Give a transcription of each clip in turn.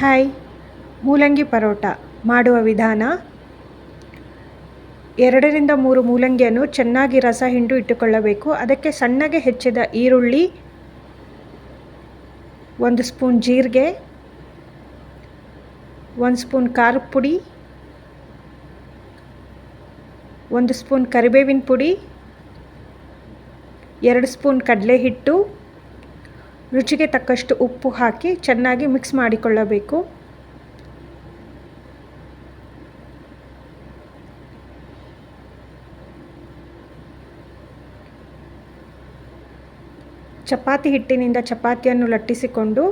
Hi ಮೂಲಂಗಿ ಪರೋಟ ಮಾಡುವ ವಿಧಾನ? ಎರಡರಿಂದ ಮೂರು ಮೂಲಂಗಿಯನ್ನು ಚೆನ್ನಾಗಿ ರಸ ಹಿಂಡು ಇಟ್ಟುಕೊಳ್ಳಬೇಕು. ಅದಕ್ಕೆ ಸಣ್ಣಗೆ ಹೆಚ್ಚಿದ ಈರುಳ್ಳಿ, ಒಂದು ಸ್ಪೂನ್ ಜೀರಿಗೆ, ಒಂದು ಸ್ಪೂನ್ ಖಾರದ ಪುಡಿ, ಒಂದು ಸ್ಪೂನ್ ಕರಿಬೇವಿನ ಪುಡಿ, ಎರಡು ಸ್ಪೂನ್ ಕಡಲೆ ಹಿಟ್ಟು ರುಚಿಗೆ ತಕ್ಕಷ್ಟು ಉಪ್ಪು ಹಾಕಿ ಚೆನ್ನಾಗಿ ಮಿಕ್ಸ್ ಮಾಡಿಕೊಳ್ಳಬೇಕು. ಚಪಾತಿ ಹಿಟ್ಟಿನಿಂದ ಚಪಾತಿಯನ್ನು ಲಟ್ಟಿಸಿಕೊಂಡು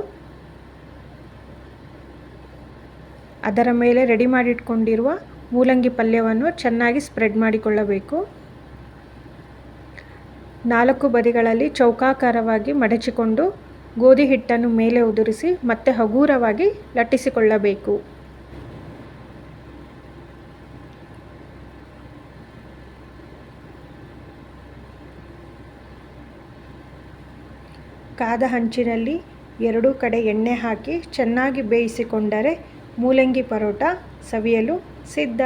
ಅದರ ಮೇಲೆ ರೆಡಿ ಮಾಡಿಟ್ಕೊಂಡಿರುವ ಮೂಲಂಗಿ ಪಲ್ಯವನ್ನು ಚೆನ್ನಾಗಿ ಸ್ಪ್ರೆಡ್ ಮಾಡಿಕೊಳ್ಳಬೇಕು. ನಾಲ್ಕು ಬದಿಗಳಲ್ಲಿ ಚೌಕಾಕಾರವಾಗಿ ಮಡಚಿಕೊಂಡು ಗೋಧಿ ಹಿಟ್ಟನ್ನು ಮೇಲೆ ಉದುರಿಸಿ ಮತ್ತೆ ಹಗೂರವಾಗಿ ಲಟ್ಟಿಸಿಕೊಳ್ಳಬೇಕು. ಕಾದ ಹಂಚಿನಲ್ಲಿ ಎರಡೂ ಕಡೆ ಎಣ್ಣೆ ಹಾಕಿ ಚೆನ್ನಾಗಿ ಬೇಯಿಸಿಕೊಂಡರೆ ಮೂಲಂಗಿ ಪರೋಟ ಸವಿಯಲು ಸಿದ್ಧ.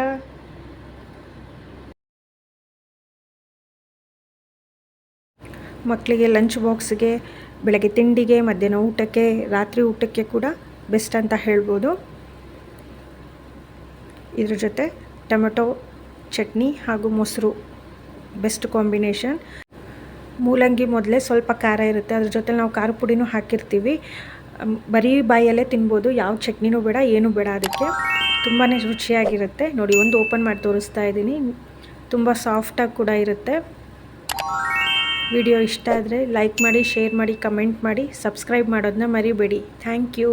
ಮಕ್ಕಳಿಗೆ ಲಂಚ್ ಬಾಕ್ಸ್ಗೆ ಬೆಳಗ್ಗೆ ತಿಂಡಿಗೆ, ಮಧ್ಯಾಹ್ನ ಊಟಕ್ಕೆ, ರಾತ್ರಿ ಊಟಕ್ಕೆ ಕೂಡ ಬೆಸ್ಟ್ ಅಂತ ಹೇಳ್ಬೋದು. ಇದ್ರ ಜೊತೆ ಟೊಮೆಟೊ ಚಟ್ನಿ ಹಾಗೂ ಮೊಸರು ಬೆಸ್ಟ್ ಕಾಂಬಿನೇಷನ್ ಮೂಲಂಗಿ ಮೊದಲೇ ಸ್ವಲ್ಪ ಖಾರ ಇರುತ್ತೆ. ಅದ್ರ ಜೊತೆ ನಾವು ಖಾರ ಪುಡಿನೂ ಹಾಕಿರ್ತೀವಿ. ಬರೀ ಬಾಯಲ್ಲೇ ತಿನ್ಬೋದು. ಯಾವ ಚಟ್ನಿನೂ ಬೇಡ, ಏನೂ ಬೇಡ. ಅದಕ್ಕೆ ತುಂಬಾ ರುಚಿಯಾಗಿರುತ್ತೆ. ನೋಡಿ, ಒಂದು ಓಪನ್ ಮಾಡಿ ತೋರಿಸ್ತಾ ಇದ್ದೀನಿ. ತುಂಬ ಸಾಫ್ಟಾಗಿ ಕೂಡ ಇರುತ್ತೆ. ವಿಡಿಯೋ ಇಷ್ಟ ಆದರೆ ಲೈಕ್ ಮಾಡಿ ಶೇರ್ ಮಾಡಿ ಕಮೆಂಟ್ ಮಾಡಿ ಸಬ್ಸ್ಕ್ರೈಬ್ ಮಾಡೋದನ್ನ ಮರಿಬೇಡಿ. Thank you